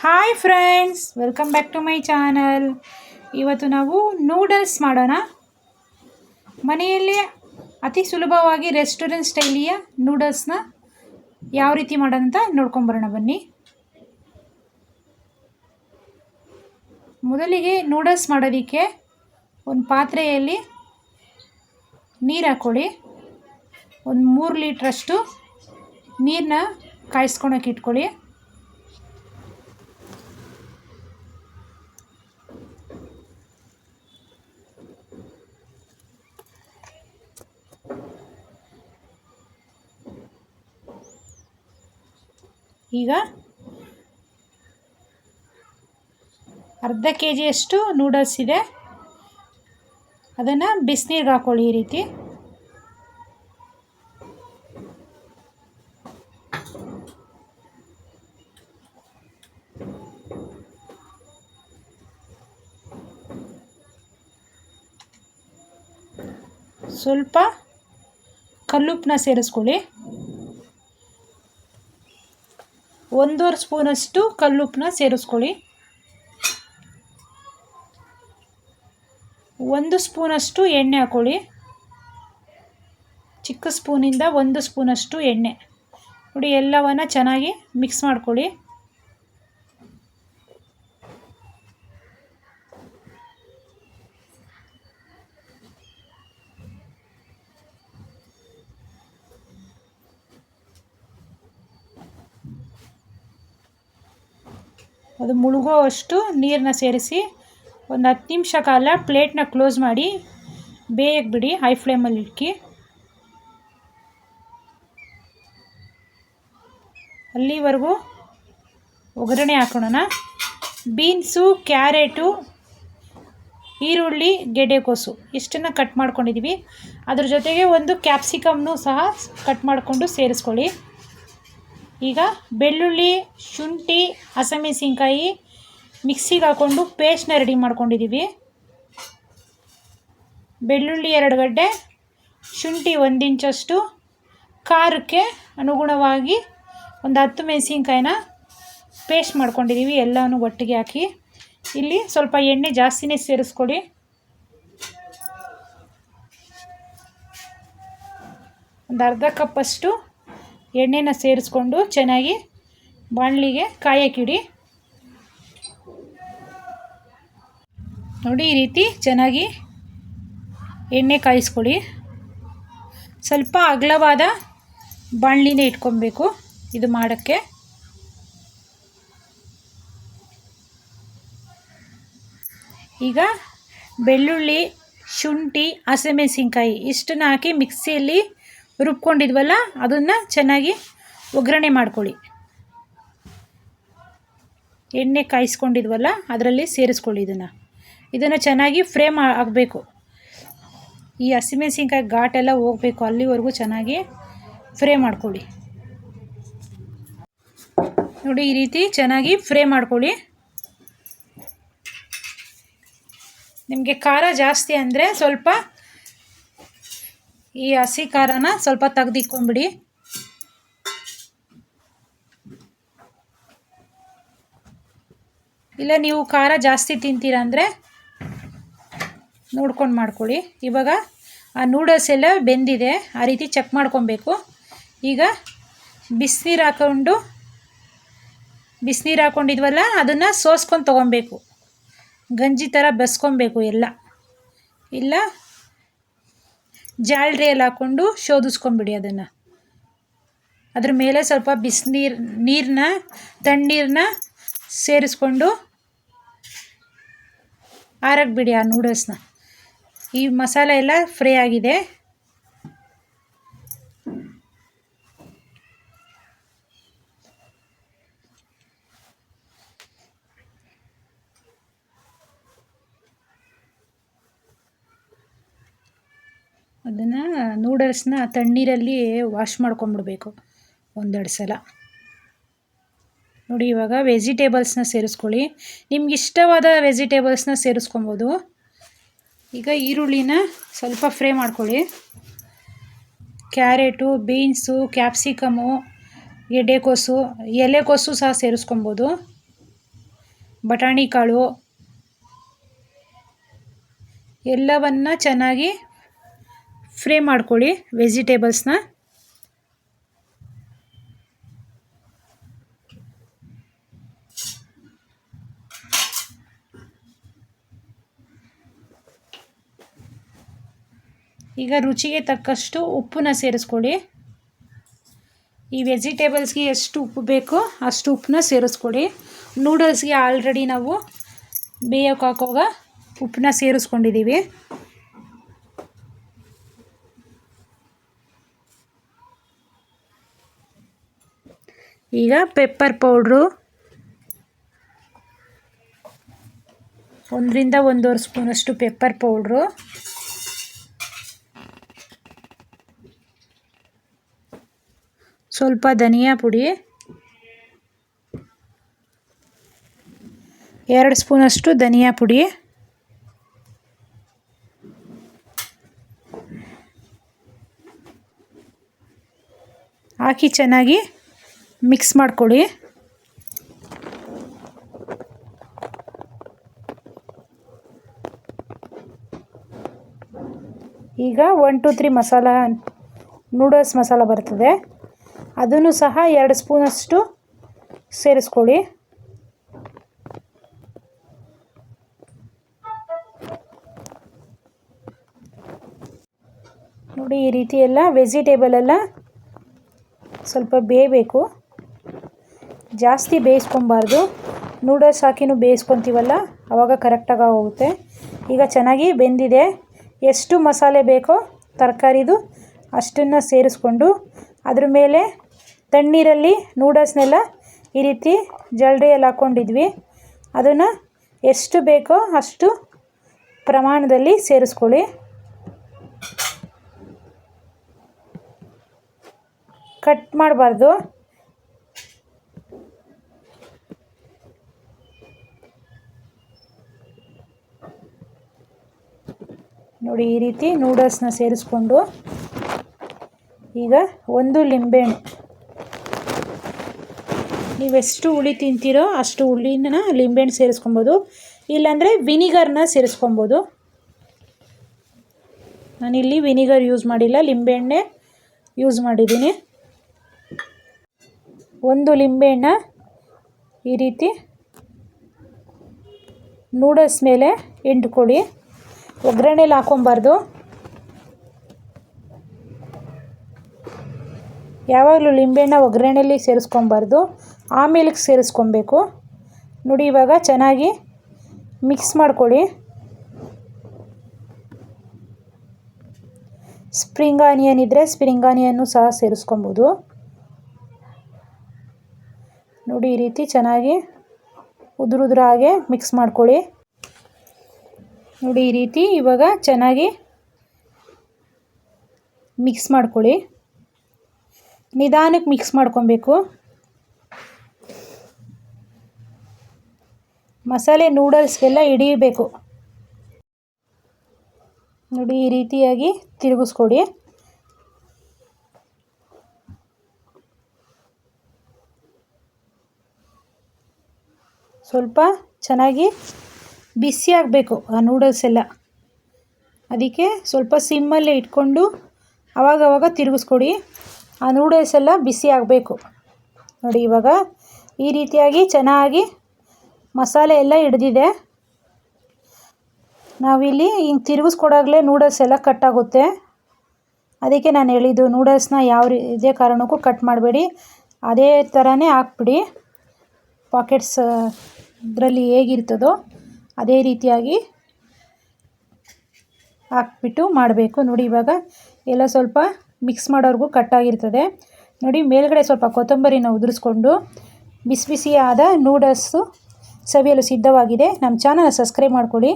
Hi friends welcome back to my channel ಇವತ್ತು ನಾವು noodles ಮಾಡೋಣ. ಮನೆಯಲ್ಲೇ ಅತಿ ಸುಲಭವಾಗಿ ರೆಸ್ಟೋರೆಂಟ್ ಸ್ಟೈಲಿಯ ನೂಡಲ್ಸ್ನ ಯಾವ ರೀತಿ ಮಾಡೋದಂತ ನೋಡ್ಕೊಂಬರೋಣ ಬನ್ನಿ. ಮೊದಲಿಗೆ ನೂಡಲ್ಸ್ ಮಾಡೋದಕ್ಕೆ ಒಂದು ಪಾತ್ರೆಯಲ್ಲಿ ನೀರು ಹಾಕ್ಕೊಳ್ಳಿ ಒಂದು ಮೂರು ಲೀಟ್ರಷ್ಟು ನೀರನ್ನ ಕಾಯಿಸ್ಕೊಳಕ್ಕೆ ಇಟ್ಕೊಳ್ಳಿ. ಈಗ ಅರ್ಧ ಕೆ ಜಿಯಷ್ಟು ನೂಡಲ್ಸ್ ಇದೆ. ಅದನ್ನು ಬಿಸಿನೀರಿಗೆ ಹಾಕ್ಕೊಳ್ಳಿ ಈ ರೀತಿ. ಸ್ವಲ್ಪ ಕಲ್ಲುಪ್ಪನ್ನ ಸೇರಿಸ್ಕೊಳ್ಳಿ. ಒಂದೂವರೆ ಸ್ಪೂನಷ್ಟು ಕಲ್ಲುಪ್ಪನ್ನ ಸೇರಿಸ್ಕೊಳ್ಳಿ. ಒಂದು ಸ್ಪೂನಷ್ಟು ಎಣ್ಣೆ ಹಾಕ್ಕೊಳ್ಳಿ ಚಿಕ್ಕ ಸ್ಪೂನಿಂದ ಒಂದು ಸ್ಪೂನಷ್ಟು ಎಣ್ಣೆ. ನೋಡಿ, ಎಲ್ಲವನ್ನು ಚೆನ್ನಾಗಿ ಮಿಕ್ಸ್ ಮಾಡ್ಕೊಳ್ಳಿ. ಅದು ಮುಳುಗೋ ಅಷ್ಟು ನೀರನ್ನ ಸೇರಿಸಿ ಒಂದು ಹತ್ತು ನಿಮಿಷ ಕಾಲ ಪ್ಲೇಟ್ನ ಕ್ಲೋಸ್ ಮಾಡಿ ಬೇಯಕ್ಕೆ ಬಿಡಿ, ಹೈ ಫ್ಲೇಮಲ್ಲಿ ಇಟ್ಕಿ ಅಲ್ಲಿವರೆಗೂ ಒಗ್ಗರಣೆ ಹಾಕೋಣ ಬೀನ್ಸು, ಕ್ಯಾರೆಟು, ಈರುಳ್ಳಿ ಗೆಡ್ಡೆಕೋಸು ಇಷ್ಟನ್ನು ಕಟ್ ಮಾಡ್ಕೊಂಡಿದ್ದೀವಿ ಅದ್ರ ಜೊತೆಗೆ ಒಂದು ಕ್ಯಾಪ್ಸಿಕಮ್ನು ಸಹ ಕಟ್ ಮಾಡಿಕೊಂಡು ಸೇರಿಸ್ಕೊಳ್ಳಿ. ಈಗ ಬೆಳ್ಳುಳ್ಳಿ, ಶುಂಠಿ ಹಸಿಮೆಣಸಿನ್ಕಾಯಿ ಮಿಕ್ಸಿಗೆ ಹಾಕ್ಕೊಂಡು ಪೇಸ್ಟ್ನ ರೆಡಿ ಮಾಡ್ಕೊಂಡಿದ್ದೀವಿ ಬೆಳ್ಳುಳ್ಳಿ ಎರಡು ಗಡ್ಡೆ, ಶುಂಠಿ ಒಂದು ಇಂಚಷ್ಟು, ಖಾರಕ್ಕೆ ಅನುಗುಣವಾಗಿ ಒಂದು ಹತ್ತು ಮೆಣಸಿನ್ಕಾಯಿನ ಪೇಸ್ಟ್ ಮಾಡ್ಕೊಂಡಿದ್ದೀವಿ ಎಲ್ಲನೂ ಒಟ್ಟಿಗೆ ಹಾಕಿ. ಇಲ್ಲಿ ಸ್ವಲ್ಪ ಎಣ್ಣೆ ಜಾಸ್ತಿನೇ ಸೇರಿಸ್ಕೊಡಿ ಒಂದು ಅರ್ಧ ಕಪ್ಪಷ್ಟು ಎಣ್ಣೆನ ಸೇರಿಸ್ಕೊಂಡು ಚೆನ್ನಾಗಿ ಬಾಣಲಿಗೆ ಕಾಯಕ್ಕಿಡಿ. ನೋಡಿ ಈ ರೀತಿ ಚೆನ್ನಾಗಿ ಎಣ್ಣೆ ಕಾಯಿಸ್ಕೊಳ್ಳಿ. ಸ್ವಲ್ಪ ಅಗಲವಾದ ಬಾಣಲಿನೇ ಇಟ್ಕೊಬೇಕು ಇದು ಮಾಡೋಕ್ಕೆ. ಈಗ ಬೆಳ್ಳುಳ್ಳಿ, ಶುಂಠಿ, ಹಸಿಮೆಣಸಿನ್ಕಾಯಿ ಇಷ್ಟನ್ನ ಹಾಕಿ ಮಿಕ್ಸಿಯಲ್ಲಿ ರುಬ್ಕೊಂಡಿದ್ವಲ್ಲ, ಅದನ್ನು ಚೆನ್ನಾಗಿ ಒಗ್ಗರಣೆ ಮಾಡ್ಕೊಳ್ಳಿ. ಎಣ್ಣೆ ಕಾಯಿಸ್ಕೊಂಡಿದ್ವಲ್ಲ, ಅದರಲ್ಲಿ ಸೇರಿಸ್ಕೊಳ್ಳಿ ಇದನ್ನು. ಇದನ್ನು ಚೆನ್ನಾಗಿ ಫ್ರೇಮ್ ಆಗಬೇಕು. ಈ ಹಸಿಮೆಣಸಿನ್ಕಾಯಿ ಘಾಟೆಲ್ಲ ಹೋಗಬೇಕು, ಅಲ್ಲಿವರೆಗೂ ಚೆನ್ನಾಗಿ ಫ್ರೈ ಮಾಡ್ಕೊಳ್ಳಿ. ನೋಡಿ, ಈ ರೀತಿ ಚೆನ್ನಾಗಿ ಫ್ರೈ ಮಾಡ್ಕೊಳ್ಳಿ. ನಿಮಗೆ ಖಾರ ಜಾಸ್ತಿ ಅಂದರೆ ಸ್ವಲ್ಪ ಈ ಹಸಿ ಖಾರನ ಸ್ವಲ್ಪ ತೆಗೆದಿಟ್ಕೊಂಬಿಡಿ. ಇಲ್ಲ, ನೀವು ಖಾರ ಜಾಸ್ತಿ ತಿಂತೀರ ಅಂದರೆ ನೋಡ್ಕೊಂಡು ಮಾಡ್ಕೊಳ್ಳಿ. ಇವಾಗ ಆ ನೂಡಲ್ಸ್ ಎಲ್ಲ ಬೆಂದಿದೆ, ಆ ರೀತಿ ಚೆಕ್ ಮಾಡ್ಕೊಬೇಕು. ಈಗ ಬಿಸಿನೀರು ಹಾಕ್ಕೊಂಡು ಬಿಸಿನೀರು ಹಾಕ್ಕೊಂಡಿದ್ವಲ್ಲ ಅದನ್ನು ಸೋಸ್ಕೊಂಡು ತೊಗೊಬೇಕು. ಗಂಜಿ ಥರ ಬೆಸ್ಕೊಬೇಕು ಎಲ್ಲ. ಇಲ್ಲ ಜಾಳ್ರಿಯಲ್ಲಿ ಹಾಕ್ಕೊಂಡು ಶೋಧಿಸ್ಕೊಂಬಿಡಿ ಅದನ್ನು. ಅದ್ರ ಮೇಲೆ ಸ್ವಲ್ಪ ಬಿಸಿನೀರು ನೀರನ್ನ ತಣ್ಣೀರನ್ನ ಸೇರಿಸ್ಕೊಂಡು ಆರಕ್ಕೆ ಬಿಡಿ ಆ ನೂಡಲ್ಸ್ನ ಈ ಮಸಾಲೆ ಎಲ್ಲ ಫ್ರೈ ಆಗಿದೆ. ಅದನ್ನು ನೂಡಲ್ಸ್ನ ತಣ್ಣೀರಲ್ಲಿ ವಾಶ್ ಮಾಡ್ಕೊಂಬಿಡ್ಬೇಕು. ಒಂದೆರಡು ಸಲ. ನೋಡಿ, ಇವಾಗ ವೆಜಿಟೇಬಲ್ಸ್ನ ಸೇರಿಸ್ಕೊಳ್ಳಿ. ನಿಮ್ಗೆ ಇಷ್ಟವಾದ ವೆಜಿಟೇಬಲ್ಸ್ನ ಸೇರಿಸ್ಕೊಬೋದು. ಈಗ ಈರುಳ್ಳಿನ ಸ್ವಲ್ಪ ಫ್ರೈ ಮಾಡ್ಕೊಳ್ಳಿ. ಕ್ಯಾರೆಟು, ಬೀನ್ಸು ಕ್ಯಾಪ್ಸಿಕಮು ಎಡೆಕೋಸು ಎಲೆಕೋಸು ಸಹ ಸೇರಿಸ್ಕೊಬೋದು. ಬಟಾಣಿ ಕಾಳು. ಎಲ್ಲವನ್ನು ಚೆನ್ನಾಗಿ ಫ್ರೈ ಮಾಡ್ಕೊಳ್ಳಿ ವೆಜಿಟೇಬಲ್ಸ್ನ. ಈಗ ರುಚಿಗೆ ತಕ್ಕಷ್ಟು ಉಪ್ಪನ್ನ ಸೇರಿಸ್ಕೊಳ್ಳಿ. ಈ ವೆಜಿಟೇಬಲ್ಸ್ಗೆ ಎಷ್ಟು ಉಪ್ಪು ಬೇಕೋ ಅಷ್ಟು ಉಪ್ಪನ್ನ ಸೇರಿಸ್ಕೊಳ್ಳಿ. ನೂಡಲ್ಸ್ಗೆ ಆಲ್ರೆಡಿ ನಾವು ಬೇಯೋಕೆ ಹಾಕೋವಾಗ ಉಪ್ಪನ್ನ ಸೇರಿಸ್ಕೊಂಡಿದ್ದೀವಿ. ಈಗ ಪೆಪ್ಪರ್ ಪೌಡ್ರು ಒಂದರಿಂದ ಒಂದೂವರೆ ಸ್ಪೂನಷ್ಟು ಪೆಪ್ಪರ್ ಪೌಡ್ರು ಸ್ವಲ್ಪ ಧನಿಯಾ ಪುಡಿ. ಎರಡು ಸ್ಪೂನಷ್ಟು ಧನಿಯಾ ಪುಡಿ. ಹಾಕಿ ಚೆನ್ನಾಗಿ ಮಿಕ್ಸ್ ಮಾಡ್ಕೊಳ್ಳಿ. ಈಗ one, two, three masala, noodles masala ಬರ್ತದೆ. ಅದನ್ನು ಸಹ ಎರಡು ಸ್ಪೂನಷ್ಟು ಸೇರಿಸ್ಕೊಳ್ಳಿ. ನೋಡಿ ಈ ರೀತಿ ಎಲ್ಲ ವೆಜಿಟೇಬಲ್ ಎಲ್ಲ ಸ್ವಲ್ಪ ಬೇಯಬೇಕು. ಜಾಸ್ತಿ ಬೇಯಿಸ್ಕೊಬಾರ್ದು. ನೂಡಲ್ಸ್ ಹಾಕಿನೂ ಬೇಯಿಸ್ಕೊತೀವಲ್ಲ ಆವಾಗ ಕರೆಕ್ಟಾಗಿ ಹೋಗುತ್ತೆ. ಈಗ ಚೆನ್ನಾಗಿ ಬೆಂದಿದೆ. ಎಷ್ಟು ಮಸಾಲೆ ಬೇಕೋ ತರಕಾರಿದು ಅಷ್ಟನ್ನು ಸೇರಿಸ್ಕೊಂಡು, ಅದ್ರ ಮೇಲೆ ತಣ್ಣೀರಲ್ಲಿ ನೂಡಲ್ಸ್ನೆಲ್ಲ ಈ ರೀತಿ ಜಲ್ಡೆಯಲ್ಲಿ ಹಾಕ್ಕೊಂಡಿದ್ವಿ ಅದನ್ನು ಎಷ್ಟು ಬೇಕೋ ಅಷ್ಟು ಪ್ರಮಾಣದಲ್ಲಿ ಸೇರಿಸ್ಕೊಳ್ಳಿ. ಕಟ್ ಮಾಡಬಾರ್ದು. ನೋಡಿ ಈ ರೀತಿ ನೂಡಲ್ಸ್ನ ಸೇರಿಸ್ಕೊಂಡು ಈಗ ಒಂದು ಲಿಂಬೆಹಣ್ಣು. ನೀವೆಷ್ಟು ಹುಳಿ ತಿಂತೀರೋ ಅಷ್ಟು ಹುಳಿನ ಲಿಂಬೆಹಣ್ಣು ಸೇರಿಸ್ಕೊಬೋದು. ಇಲ್ಲಾಂದರೆ ವಿನಿಗರ್ನ ಸೇರಿಸ್ಕೊಬೋದು. ನಾನಿಲ್ಲಿ ವಿನಿಗರ್ ಯೂಸ್ ಮಾಡಿಲ್ಲ, ಲಿಂಬೆಹಣ್ಣೆ ಯೂಸ್ ಮಾಡಿದ್ದೀನಿ. ಒಂದು ಲಿಂಬೆಹಣ್ಣ ಈ ರೀತಿ ನೂಡಲ್ಸ್ ಮೇಲೆ ಹಿಂಡ್ಕೊಳ್ಳಿ. ಒಗ್ಗರಣೆಲಿ ಹಾಕೊಬಾರ್ದು. ಯಾವಾಗಲೂ ಲಿಂಬೆಹಣ್ಣ ಒಗ್ಗರಣೆಲಿ ಸೇರಿಸ್ಕೊಬಾರ್ದು. ಆಮೇಲೆ ಸೇರಿಸ್ಕೊಬೇಕು. ನೋಡಿ, ಇವಾಗ ಚೆನ್ನಾಗಿ ಮಿಕ್ಸ್ ಮಾಡ್ಕೊಳ್ಳಿ. ಸ್ಪ್ರಿಂಗ್ ಆನಿಯನ್ ಇದ್ದರೆ ಸ್ಪ್ರಿಂಗ್ ಆನಿಯನ್ನು ಸಹ ಸೇರಿಸ್ಕೊಬೋದು. ನೋಡಿ, ಈ ರೀತಿ ಚೆನ್ನಾಗಿ ಉದುರುದ್ರಾಗೆ ಮಿಕ್ಸ್ ಮಾಡ್ಕೊಳ್ಳಿ. ನೋಡಿ ಈ ರೀತಿ ಇವಾಗ ಚೆನ್ನಾಗಿ ಮಿಕ್ಸ್ ಮಾಡ್ಕೊಳ್ಳಿ. ನಿಧಾನಕ್ಕೆ ಮಿಕ್ಸ್ ಮಾಡ್ಕೊಬೇಕು. ಮಸಾಲೆ ನೂಡಲ್ಸ್ಗೆಲ್ಲ ಹಿಡಿಯಬೇಕು. ನೋಡಿ ಈ ರೀತಿಯಾಗಿ ತಿರುಗಿಸ್ಕೊಡಿ. ಸ್ವಲ್ಪ ಚೆನ್ನಾಗಿ ಬಿಸಿ ಆಗಬೇಕು ಆ ನೂಡಲ್ಸ್ ಎಲ್ಲ. ಅದಕ್ಕೆ ಸ್ವಲ್ಪ ಸಿಮ್ಮಲ್ಲೇ ಇಟ್ಕೊಂಡು ಅವಾಗವಾಗ ತಿರುಗಿಸ್ಕೊಡಿ. ಆ ನೂಡಲ್ಸ್ ಎಲ್ಲ ಬಿಸಿ ಆಗಬೇಕು. ನೋಡಿ ಇವಾಗ ಈ ರೀತಿಯಾಗಿ ಚೆನ್ನಾಗಿ ಮಸಾಲೆ ಎಲ್ಲ ಹಿಡ್ದಿದೆ. ನಾವಿಲ್ಲಿ ಹಿಂಗೆ ತಿರುಗಿಸ್ಕೊಡಾಗಲೇ ನೂಡಲ್ಸ್ ಎಲ್ಲ ಕಟ್ಟಾಗುತ್ತೆ ಅದಕ್ಕೆ ನಾನು ಹೇಳಿದ್ದು ನೂಡಲ್ಸ್ನ ಯಾವ ರೀ, ಇದೇ ಕಾರಣಕ್ಕೂ ಕಟ್ ಮಾಡಬೇಡಿ. ಅದೇ ಥರನೇ ಹಾಕ್ಬಿಡಿ. ಪಾಕೆಟ್ಸ್ ಇದರಲ್ಲಿ ಹೇಗಿರ್ತದೋ ಅದೇ ರೀತಿಯಾಗಿ ಹಾಕ್ಬಿಟ್ಟು ಮಾಡಬೇಕು. ನೋಡಿ, ಇವಾಗ ಎಲ್ಲ ಸ್ವಲ್ಪ ಮಿಕ್ಸ್ ಮಾಡೋವರೆಗೂ ಕಟ್ಟಾಗಿರ್ತದೆ ನೋಡಿ, ಮೇಲ್ಗಡೆ ಸ್ವಲ್ಪ ಕೊತ್ತಂಬರಿನ ಉದುರಿಸ್ಕೊಂಡು ಬಿಸಿ ಬಿಸಿಯಾದ ನೂಡಲ್ಸು ಸವಿಯಲು ಸಿದ್ಧವಾಗಿದೆ. ನಮ್ಮ ಚಾನಲ್ ಸಬ್ಸ್ಕ್ರೈಬ್ ಮಾಡ್ಕೊಳ್ಳಿ.